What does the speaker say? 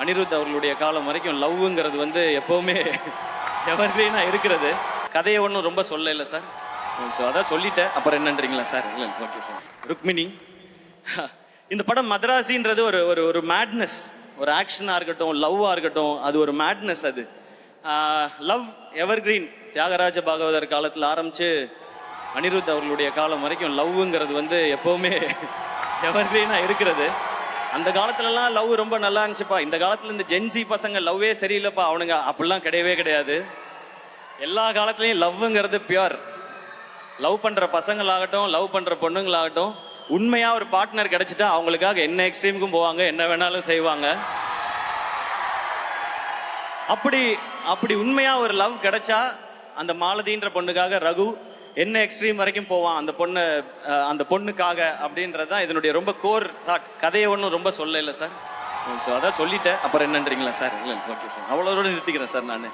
அனிருத் அவர்களுடைய காலம் வரைக்கும் லவ்ங்கிறது வந்து எப்போவுமே எவர்கிரீனாக இருக்கிறது. கதையை ஒன்றும் ரொம்ப சொல்ல இல்லை சார். ஸோ அதான் சொல்லிட்டேன். அப்புறம் என்னன்றீங்களா சார்? இல்லை ஓகே சார் ருக்மிணி. இந்த படம் மதராசின்றது ஒரு ஒரு ஒரு மேட்னஸ் ஒரு ஆக்ஷனாக இருக்கட்டும் லவ்வாக இருக்கட்டும் அது ஒரு மேட்னஸ் அது. லவ் எவர்கிரீன் தியாகராஜ பாகவதர் காலத்தில் ஆரம்பித்து அனிருத் அவர்களுடைய காலம் வரைக்கும் லவ்ங்கிறது வந்து எப்போவுமே எவர்கிரீனாக இருக்கிறது. அந்த காலத்துலலாம் லவ் ரொம்ப நல்லா இருந்துச்சுப்பா. இந்த காலத்துல இந்த ஜென்சி பசங்க லவ்வே சரியில்லைப்பா. அவனுங்க அப்படிலாம் கிடையவே கிடையாது. எல்லா காலத்துலேயும் லவ்ங்கிறது பியோர் லவ் பண்ற பசங்களாகட்டும் லவ் பண்ற பொண்ணுங்களாகட்டும் உண்மையா ஒரு பார்ட்னர் கிடைச்சிட்டா அவங்களுக்காக என்ன எக்ஸ்ட்ரீமுக்கும் போவாங்க என்ன வேணாலும் செய்வாங்க. அப்படி அப்படி உண்மையா ஒரு லவ் கிடைச்சா அந்த மாலதின்ற பொண்ணுக்காக ரகு என்ன எக்ஸ்ட்ரீம் வரைக்கும் போவான் அந்த பொண்ணு அந்த பொண்ணுக்காக அப்படின்றது தான் இதனுடைய ரொம்ப கோர் தாட் கதையை ஒன்றும் ரொம்ப சொல்ல இல்லை சார் ஸோ அதான் சொல்லிட்டேன். அப்புறம் என்னன்றீங்களா சார் இல்லை ஓகே சார் அவ்வளோ நிறுத்திக்கிறேன் சார் நான்.